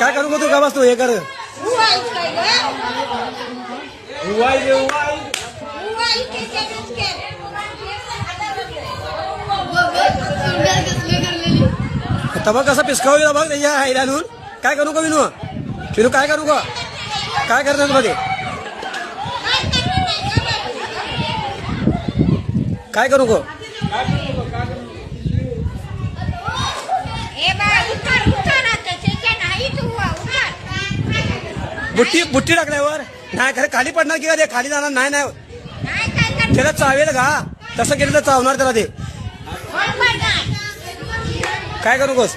काय करू का तू? का बसतो? हे कर. उवा तबा कसा पिसकावलेला बघ त्याच्या आईला आणून काय करू का विनू? विनू काय करू का काय करतात मध्ये? काय करू का ए बा, उतार, उतार आता. त्याच्या नाही तू उवा, उतार. बुट्टी बुट्टी टाकल्यावर? नाही खरं खाली पडणार की अरे ते खाली जाणार? नाही नाही. त्याला चावेल का? तसं केलं तर चावणार त्याला ते. काय करू गोस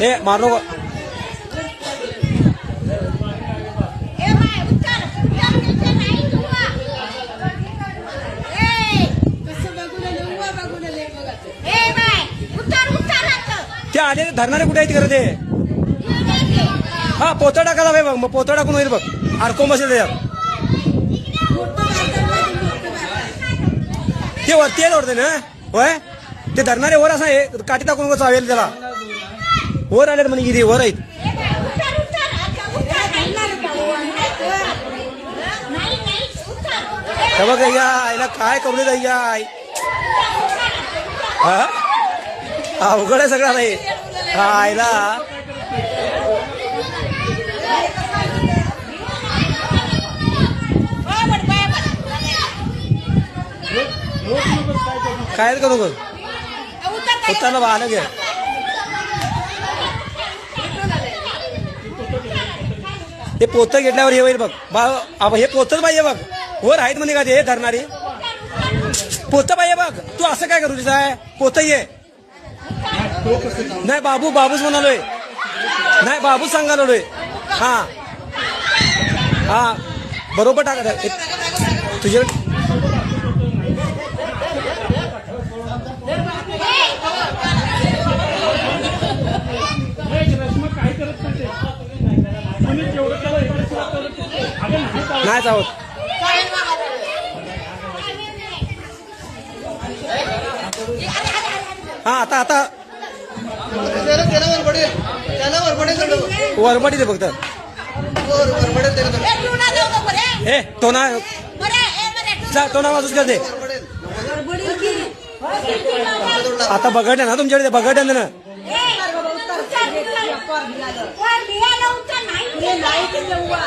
हे मारू नको. ते आले धरणारे कुठे आहेत खरं ते? हा पोतं टाकायला पाहिजे बघ मग पोतं टाकून होईल बघ. अडकून बसेल त्याच्यात? ते वरती आहे वाटतं ना? होय? ते धरणारे वर असं काठी टाकून चावेल त्याला. वर आले म्हणे किती वर आहेत. बघ या आईला काय करू दे या हा? अवघड आहे सगळं आता आयला हा आईला बरोबर, बरोबर. काय करू बघ उतार बा आलं घ्या. ते पोतं घेतल्यावर हे होईल बघ. बा हे पोतच पाहिजे बघ. वर आहेत म्हणे का ते धरणारी? पोतं पाहिजे बघ. तू असं काय करू आहे पोतं ये. नाही बाबू बाबूच म्हणालोय. नाही बाबूच सांगालोय हा. हा. बरोबर टाका. तुझ्या नाहीच आहोत. हा आता आता. वरमडी वरबडी दे फक्त. हे ना तो ना तो ना वाजूच करते आता बघडलं ना तुमच्याकडे बघडलं ना. ये लाइट जलवा